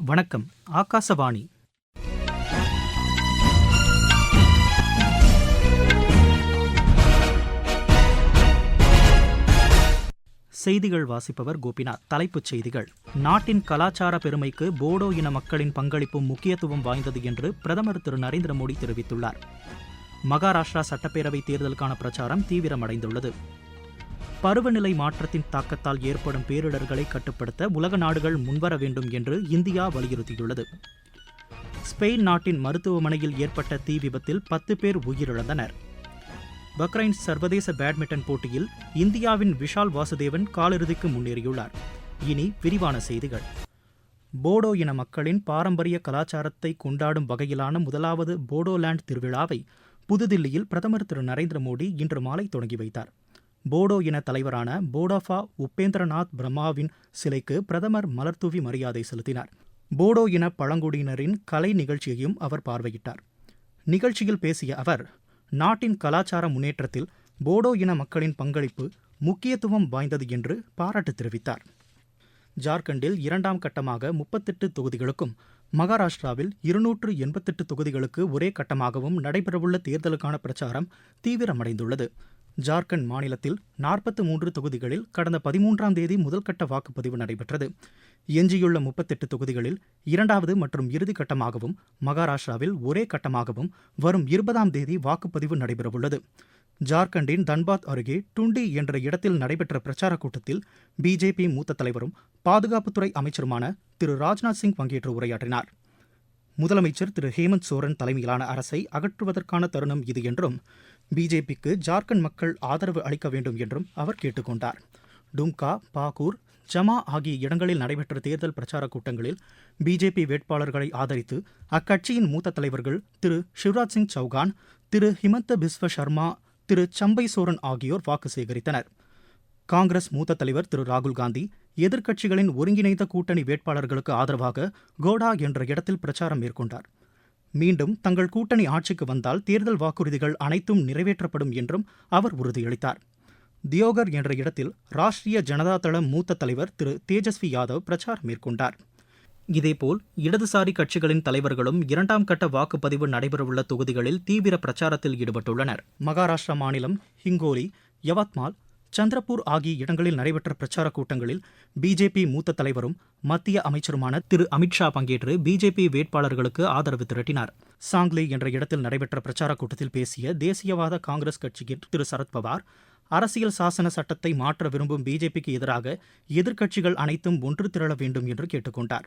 வணக்கம் ஆகாசவாணி. செய்திகள் வாசிப்பவர் கோபிநாத். தலைப்புச் செய்திகள். நாட்டின் கலாச்சார பெருமைக்கு போடோ இன மக்களின் பங்களிப்பும் முக்கியத்துவம் வாய்ந்தது என்று பிரதமர் திரு நரேந்திர மோடி தெரிவித்துள்ளார். மகாராஷ்டிரா சட்டப்பேரவை தேர்தலுக்கான பிரச்சாரம் தீவிரமடைந்துள்ளது. பருவநிலை மாற்றத்தின் தாக்கத்தால் ஏற்படும் பேரிடர்களை கட்டுப்படுத்த உலக நாடுகள் முன்வர வேண்டும் என்று இந்தியா வலியுறுத்தியுள்ளது. ஸ்பெயின் நாட்டின் மருத்துவமனையில் ஏற்பட்ட தீ விபத்தில் பத்து பேர் உயிரிழந்தனர். பக்ரைன் சர்வதேச பேட்மிண்டன் போட்டியில் இந்தியாவின் விஷால் வாசுதேவன் காலிறுதிக்கு முன்னேறியுள்ளார். இனி விரிவான செய்திகள். போடோ இன மக்களின் பாரம்பரிய கலாச்சாரத்தை கொண்டாடும் வகையிலான முதலாவது போடோலேண்ட் திருவிழாவை புதுதில்லியில் பிரதமர் திரு நரேந்திர மோடி இன்று மாலை தொடங்கி வைத்தார். போடோ இன தலைவரான போடாஃபா உபேந்திரநாத் பிரம்மாவின் சிலைக்கு பிரதமர் மலர்தூவி மரியாதை செலுத்தினார். போடோ இன பழங்குடியினரின் கலை நிகழ்ச்சியையும் அவர் பார்வையிட்டார். நிகழ்ச்சியில் பேசிய அவர் நாட்டின் கலாச்சார முன்னேற்றத்தில் போடோ இன மக்களின் பங்களிப்பு முக்கியத்துவம் வாய்ந்தது என்று பாராட்டு தெரிவித்தார். ஜார்க்கண்டில் இரண்டாம் கட்டமாக முப்பத்தெட்டு தொகுதிகளுக்கும் மகாராஷ்டிராவில் இருநூற்று எண்பத்தெட்டு தொகுதிகளுக்கு ஒரே கட்டமாகவும் நடைபெறவுள்ள தேர்தலுக்கான பிரச்சாரம் தீவிரமடைந்துள்ளது. ஜார்க்கண்ட் மாநிலத்தில் நாற்பத்து மூன்று தொகுதிகளில் கடந்த பதிமூன்றாம் தேதி முதல்கட்ட வாக்குப்பதிவு நடைபெற்றது. எஞ்சியுள்ள முப்பத்தெட்டு தொகுதிகளில் இரண்டாவது மற்றும் இறுதி கட்டமாகவும் மகாராஷ்டிராவில் ஒரே கட்டமாகவும் வரும் இருபதாம் தேதி வாக்குப்பதிவு நடைபெறவுள்ளது. ஜார்க்கண்டின் தன்பாத் அருகே டுண்டி என்ற இடத்தில் நடைபெற்ற பிரச்சாரக் கூட்டத்தில் பிஜேபி மூத்த தலைவரும் பாதுகாப்புத்துறை அமைச்சருமான திரு ராஜ்நாத் சிங் பங்கேற்று உரையாற்றினார். முதலமைச்சர் திரு ஹேமந்த் சோரன் தலைமையிலான அரசை அகற்றுவதற்கான தருணம் இது என்றும் பிஜேபிக்கு ஜார்க்கண்ட் மக்கள் ஆதரவு அளிக்க வேண்டும் என்றும் அவர் கேட்டுக்கொண்டார். டும்கா பாகூர் ஜமா ஆகிய இடங்களில் நடைபெற்ற தேர்தல் பிரச்சாரக் கூட்டங்களில் பிஜேபி வேட்பாளர்களை ஆதரித்து அக்கட்சியின் மூத்த தலைவர்கள் திரு சிவராஜ் சிங் சௌகான் திரு ஹிமந்த பிஸ்வ சர்மா திரு சம்பை சோரன் ஆகியோர் வாக்கு சேகரித்தனர். காங்கிரஸ் மூத்த தலைவர் திரு ராகுல் காந்தி எதிர்க்கட்சிகளின் ஒருங்கிணைந்த கூட்டணி வேட்பாளர்களுக்கு ஆதரவாக கோடா என்ற இடத்தில் பிரச்சாரம் மேற்கொண்டார். மீண்டும் தங்கள் கூட்டணி ஆட்சிக்கு வந்தால் தேர்தல் வாக்குறுதிகள் அனைத்தும் நிறைவேற்றப்படும் என்றும் அவர் உறுதியளித்தார். தியோகர் என்ற இடத்தில் ராஷ்டிரிய ஜனதா தள மூத்த தலைவர் திரு தேஜஸ்வி யாதவ் பிரச்சாரம் மேற்கொண்டார். இதேபோல் இடதுசாரி கட்சிகளின் தலைவர்களும் இரண்டாம் கட்ட வாக்குப்பதிவு நடைபெறவுள்ள தொகுதிகளில் தீவிர பிரச்சாரத்தில் ஈடுபட்டுள்ளனர். மகாராஷ்டிரா மாநிலம் ஹிங்கோலி யவத்மால் சந்திரபூர் ஆகிய இடங்களில் நடைபெற்ற பிரச்சாரக் கூட்டங்களில் பிஜேபி மூத்த தலைவரும் மத்திய அமைச்சருமான திரு அமித்ஷா பங்கேற்று பிஜேபி வேட்பாளர்களுக்கு ஆதரவு திரட்டினார். சாங்லி என்ற இடத்தில் நடைபெற்ற பிரச்சாரக் கூட்டத்தில் பேசிய தேசியவாத காங்கிரஸ் கட்சியின் திரு சரத்பவார் அரசியல் சாசன சட்டத்தை மாற்ற விரும்பும் பிஜேபிக்கு எதிராக எதிர்க்கட்சிகள் அனைத்தும் ஒன்று திரள வேண்டும் என்று கேட்டுக்கொண்டார்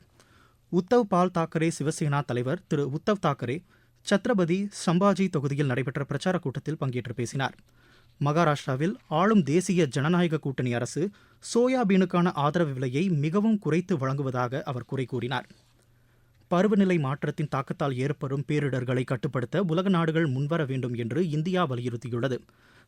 உத்தவ் பால் தாக்கரே சிவசேனா தலைவர் திரு உத்தவ் தாக்கரே சத்ரபதி சம்பாஜி தொகுதியில் நடைபெற்ற பிரச்சாரக் கூட்டத்தில் பங்கேற்று பேசினார். மகாராஷ்டிராவில் ஆளும் தேசிய ஜனநாயக கூட்டணி அரசு சோயாபீனுக்கான ஆதரவு விலையை மிகவும் குறைத்து வழங்குவதாக அவர் குறை கூறினார். பருவநிலை மாற்றத்தின் தாக்கத்தால் ஏற்படும் பேரிடர்களை கட்டுப்படுத்த உலக நாடுகள் முன்வர வேண்டும் என்று இந்தியா வலியுறுத்தியுள்ளது.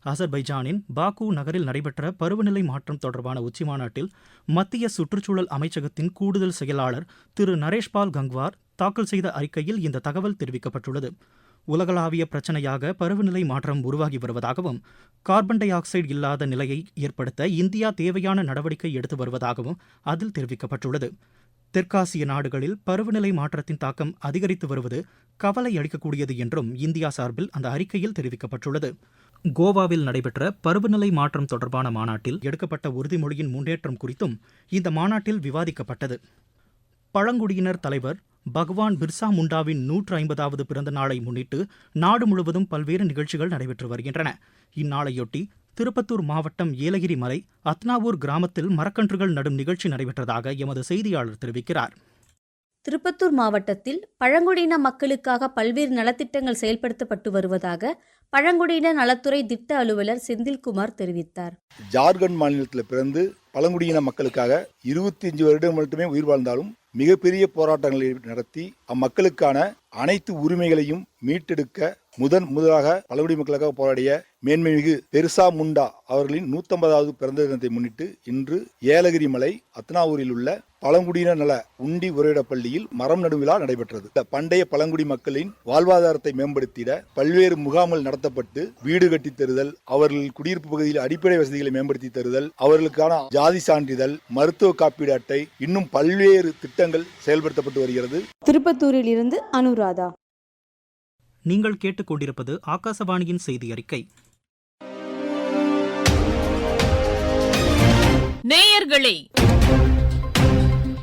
அசர்பைஜானின் பாக்கு நகரில் நடைபெற்ற பருவநிலை மாற்றம் தொடர்பான உச்சிமாநாட்டில் மத்திய சுற்றுச்சூழல் அமைச்சகத்தின் கூடுதல் செயலாளர் திரு நரேஷ்பால் கங்வார் தாக்கல் செய்த அறிக்கையில் இந்த தகவல் தெரிவிக்கப்பட்டுள்ளது. உலகளாவிய பிரச்சனையாக பருவநிலை மாற்றம் உருவாகி வருவதாகவும் கார்பன் டை ஆக்சைடு இல்லாத நிலையை ஏற்படுத்த இந்தியா தேவையான நடவடிக்கை எடுத்து வருவதாகவும் அதில் தெரிவிக்கப்பட்டுள்ளது. தெற்காசிய நாடுகளில் பருவநிலை மாற்றத்தின் தாக்கம் அதிகரித்து வருவது கவலை அளிக்கக்கூடியது என்றும் இந்தியா சார்பில் அந்த அறிக்கையில் தெரிவிக்கப்பட்டுள்ளது. கோவாவில் நடைபெற்ற பருவநிலை மாற்றம் தொடர்பான மாநாட்டில் எடுக்கப்பட்ட உறுதிமொழியின் முன்னேற்றம் குறித்தும் இந்த மாநாட்டில் விவாதிக்கப்பட்டது. பழங்குடியினர் தலைவர் பகவான் பிர்சா முண்டாவின் நூற்று ஐம்பதாவது பிறந்த நாளை முன்னிட்டு நாடு முழுவதும் பல்வேறு நிகழ்ச்சிகள் நடைபெற்று வருகின்றன. இந்நாளையொட்டி திருப்பத்தூர் மாவட்டம் ஏலகிரி மலை அத்னாவூர் கிராமத்தில் மரக்கன்றுகள் நடும் நிகழ்ச்சி நடைபெற்றதாக எமது செய்தியாளர் தெரிவிக்கிறார். திருப்பத்தூர் மாவட்டத்தில் பழங்குடியின மக்களுக்காக பல்வேறு நலத்திட்டங்கள் செயல்படுத்தப்பட்டு வருவதாக பழங்குடியின நலத்துறை திட்ட அலுவலர் செந்தில்குமார் தெரிவித்தார். ஜார்க்கண்ட் மாநிலத்தில் பிறந்து பழங்குடியின மக்களுக்காக இருபத்தி அஞ்சு வருடம் மட்டுமே உயிர் வாழ்ந்தாலும் மிகப்பெரிய போராட்டங்களை நடத்தி அம்மக்களுக்கான அனைத்து உரிமைகளையும் மீட்டெடுக்க முதன் முதலாக பழங்குடி மக்களுக்காக போராடிய மேன்மைமிகு பெருசா முண்டா அவர்களின் நூத்தம்பதாவது பிறந்த தினத்தை முன்னிட்டு இன்று ஏலகிரி மலை அத்னாவூரில் உள்ள பழங்குடியினர் நல உண்டி உரையிட பள்ளியில் மரம் நடும் விழா நடைபெற்றது. இந்த பண்டைய பழங்குடி மக்களின் வாழ்வாதாரத்தை மேம்படுத்திட பல்வேறு முகாம்கள் நடத்தப்பட்டு வீடு கட்டித் தருதல் அவர்கள் குடியிருப்பு பகுதியில் அடிப்படை வசதிகளை மேம்படுத்தி தருதல் அவர்களுக்கான ஜாதி சான்றிதழ் மருத்துவ காப்பீடு அட்டை இன்னும் பல்வேறு திட்டங்கள் செயல்படுத்தப்பட்டு வருகிறது. திருப்பத்தூரில் இருந்து அனுராதா. நீங்கள் கேட்டுக்கொண்டிருப்பது ஆகாசவாணியின் செய்தி அறிக்கை. நேயர்களே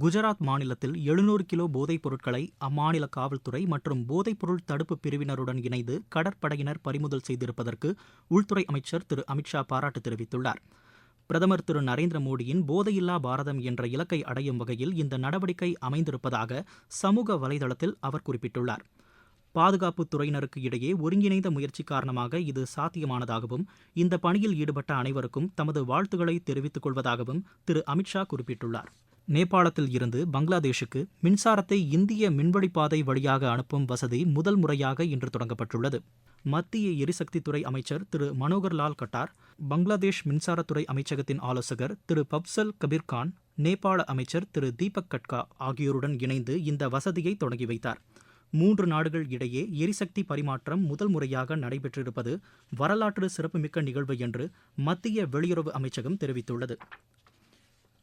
குஜராத் மாநிலத்தில் எழுநூறு கிலோ போதைப் பொருட்களை அம்மாநில காவல்துறை மற்றும் போதைப்பொருள் தடுப்பு பிரிவினருடன் இணைந்து கடற்படையினர் பறிமுதல் செய்திருப்பதற்கு உள்துறை அமைச்சர் திரு அமித்ஷா பாராட்டு தெரிவித்துள்ளார். பிரதமர் திரு நரேந்திர மோடியின் போதையில்லா பாரதம் என்ற இலக்கை அடையும் வகையில் இந்த நடவடிக்கை அமைந்திருப்பதாக சமூக வலைதளத்தில் அவர் குறிப்பிட்டுள்ளார். பாதுகாப்புத் துறையினருக்கு இடையே ஒருங்கிணைந்த முயற்சி காரணமாக இது சாத்தியமானதாகவும் இந்த பணியில் ஈடுபட்ட அனைவருக்கும் தமது வாழ்த்துக்களை தெரிவித்துக் கொள்வதாகவும் திரு அமித்ஷா குறிப்பிட்டுள்ளார். நேபாளத்தில் இருந்து பங்களாதேஷுக்கு மின்சாரத்தை இந்திய மின்வழிப்பாதை வழியாக அனுப்பும் வசதி முதல் முறையாக இன்று தொடங்கப்பட்டுள்ளது. மத்திய எரிசக்தித்துறை அமைச்சர் திரு. மனோகர் லால் கட்டார் பங்களாதேஷ் மின்சாரத்துறை அமைச்சகத்தின் ஆலோசகர் திரு. பப்சல் கபீர்கான் நேபாள அமைச்சர் திரு. தீபக் கட்கா ஆகியோருடன் இணைந்து இந்த வசதியை தொடங்கி வைத்தார். மூன்று நாடுகள் இடையே எரிசக்தி பரிமாற்றம் முதல் முறையாக நடைபெற்றிருப்பது வரலாற்று சிறப்புமிக்க நிகழ்வு என்று மத்திய வெளியுறவு அமைச்சகம் தெரிவித்துள்ளது.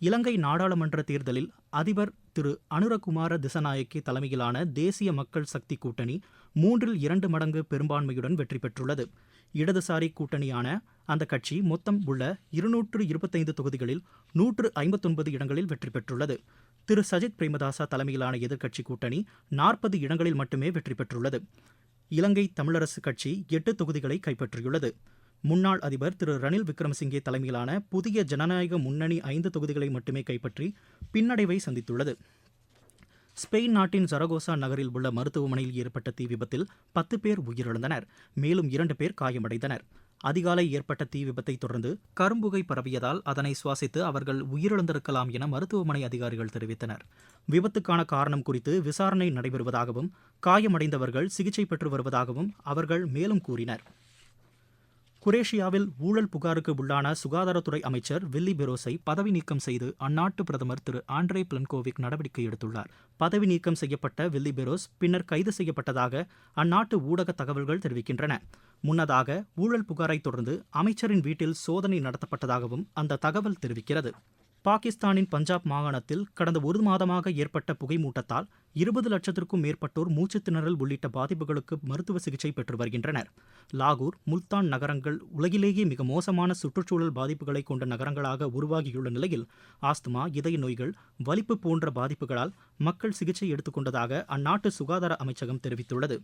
இலங்கை நாடாளுமன்ற தேர்தலில் அதிபர் திரு அனுரகுமார திசநாயக்கி தலைமையிலான தேசிய மக்கள் சக்தி கூட்டணி மூன்றில் இரண்டு மடங்கு பெரும்பான்மையுடன் வெற்றி பெற்றுள்ளது. இடதுசாரி கூட்டணியான அந்த கட்சி மொத்தம் உள்ள இருநூற்று இருபத்தைந்து தொகுதிகளில் நூற்று ஐம்பத்தொன்பது இடங்களில் வெற்றி பெற்றுள்ளது. திரு சஜித் பிரேமதாசா தலைமையிலான எதிர்க்கட்சி கூட்டணி நாற்பது இடங்களில் மட்டுமே வெற்றி பெற்றுள்ளது. இலங்கை தமிழரசு கட்சி எட்டு தொகுதிகளை கைப்பற்றியுள்ளது. முன்னாள் அதிபர் திரு ரணில் விக்ரமசிங்கே தலைமையிலான புதிய ஜனநாயக முன்னணி ஐந்து தொகுதிகளை மட்டுமே கைப்பற்றி பின்னடைவை சந்தித்துள்ளது. ஸ்பெயின் நாட்டின் ஜரகோசா நகரில் உள்ள மருத்துவமனையில் ஏற்பட்ட தீ விபத்தில் பத்து பேர் உயிரிழந்தனர். மேலும் இரண்டு பேர் காயமடைந்தனர். அதிகாலை ஏற்பட்ட தீ விபத்தை தொடர்ந்து கரும்புகை பரவியதால் அதனை சுவாசித்து அவர்கள் உயிரிழந்திருக்கலாம் என மருத்துவமனை அதிகாரிகள் தெரிவித்தனர். விபத்துக்கான காரணம் குறித்து விசாரணை நடைபெறுவதாகவும் காயமடைந்தவர்கள் சிகிச்சை பெற்று வருவதாகவும் அவர்கள் மேலும் கூறினர். குரேஷியாவில் ஊழல் புகாருக்கு உள்ளான சுகாதாரத்துறை அமைச்சர் வில்லி பெரோஸை பதவி நீக்கம் செய்து அந்நாட்டு பிரதமர் திரு ஆண்ட்ரே பிளன்கோவிக் நடவடிக்கை எடுத்துள்ளார். பதவி நீக்கம் செய்யப்பட்ட வில்லி பெரோஸ் பின்னர் கைது செய்யப்பட்டதாக அந்நாட்டு ஊடக தகவல்கள் தெரிவிக்கின்றன. முன்னதாக ஊழல் புகாரை தொடர்ந்து அமைச்சரின் வீட்டில் சோதனை நடத்தப்பட்டதாகவும் அந்த தகவல் தெரிவிக்கிறது. பாகிஸ்தானின் பஞ்சாப் மாகாணத்தில் கடந்த ஒரு மாதமாக ஏற்பட்ட புகைமூட்டத்தால் இருபது லட்சத்திற்கும் மேற்பட்டோர் மூச்சுத்திணறல் உள்ளிட்ட பாதிப்புகளுக்கு மருத்துவ சிகிச்சை பெற்று வருகின்றனர். லாகூர் முல்தான் நகரங்கள் உலகிலேயே மிக மோசமான சுற்றுச்சூழல் பாதிப்புகளை கொண்ட நகரங்களாக உருவாகியுள்ள நிலையில் ஆஸ்துமா இதய நோய்கள் வலிப்பு போன்ற பாதிப்புகளால் மக்கள் சிகிச்சை எடுத்துக்கொண்டதாக அந்நாட்டு சுகாதார அமைச்சகம் தெரிவித்துள்ளது.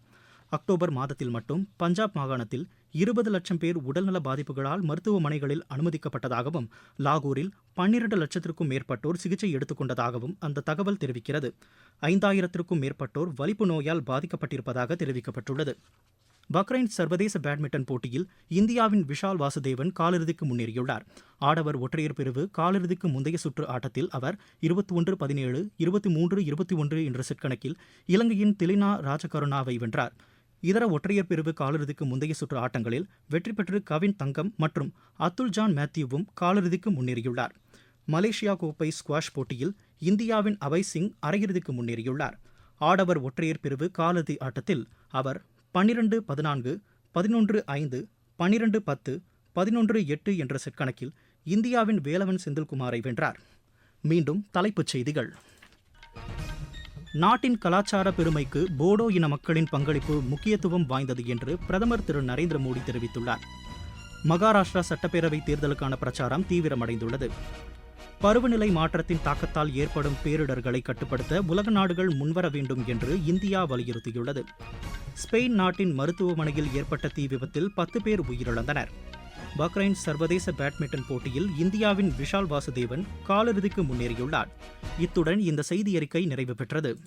அக்டோபர் மாதத்தில் மட்டும் பஞ்சாப் மாகாணத்தில் இருபது லட்சம் பேர் உடல்நல பாதிப்புகளால் மருத்துவமனைகளில் அனுமதிக்கப்பட்டதாகவும் லாகூரில் பன்னிரண்டு லட்சத்திற்கும் மேற்பட்டோர் சிகிச்சை எடுத்துக்கொண்டதாகவும் அந்த தகவல் தெரிவிக்கிறது. ஐந்தாயிரத்திற்கும் மேற்பட்டோர் வலிப்பு நோயால் பாதிக்கப்பட்டிருப்பதாக தெரிவிக்கப்பட்டுள்ளது. பக்ரைன் சர்வதேச பேட்மிண்டன் போட்டியில் இந்தியாவின் விஷால் வாசுதேவன் காலிறுதிக்கு முன்னேறியுள்ளார். ஆடவர் ஒற்றையர் பிரிவு காலிறுதிக்கு முந்தைய சுற்று ஆட்டத்தில் அவர் இருபத்தி ஒன்று பதினேழு இருபத்தி மூன்று இருபத்தி ஒன்று என்ற செட் கணக்கில் இலங்கையின் திலினா ராஜகருணாவை வென்றார். இதர ஒற்றையர் பிரிவு காலிறுதிக்கு முந்தைய சுற்று ஆட்டங்களில் வெற்றி பெற்று கவின் தங்கம் மற்றும் அத்துல் ஜான் மேத்யூவும் காலிறுதிக்கு முன்னேறியுள்ளார். மலேசியா கோப்பை ஸ்குவாஷ் போட்டியில் இந்தியாவின் அபய் சிங் அரையிறுதிக்கு முன்னேறியுள்ளார். ஆடவர் ஒற்றையர் பிரிவு காலிறுதி ஆட்டத்தில் அவர் பன்னிரண்டு பதினான்கு பதினொன்று ஐந்து பன்னிரண்டு பத்து பதினொன்று எட்டு என்ற செட் கணக்கில் இந்தியாவின் வேலவன் செந்தில்குமாரை வென்றார். மீண்டும் தலைப்புச் செய்திகள். நாட்டின் கலாச்சார பெருமைக்கு போடோ இன மக்களின் பங்களிப்பு முக்கியத்துவம் வாய்ந்தது என்று பிரதமர் திரு நரேந்திர மோடி தெரிவித்துள்ளார். மகாராஷ்டிரா சட்டப்பேரவை தேர்தலுக்கான பிரச்சாரம் தீவிரமடைந்துள்ளது. பருவநிலை மாற்றத்தின் தாக்கத்தால் ஏற்படும் பேரிடர்களை கட்டுப்படுத்த உலக நாடுகள் முன்வர வேண்டும் என்று இந்தியா வலியுறுத்தியுள்ளது. ஸ்பெயின் நாட்டின் மருத்துவமனையில் ஏற்பட்ட தீ விபத்தில் பத்து பேர் உயிரிழந்தனர். பக்ரைன் சர்வதேச பேட்மிண்டன் போட்டியில் இந்தியாவின் விஷால் வாசுதேவன் காலிறுதிக்கு முன்னேறியுள்ளார். இத்துடன் இந்த செய்தி அறிக்கை நிறைவு பெற்றது.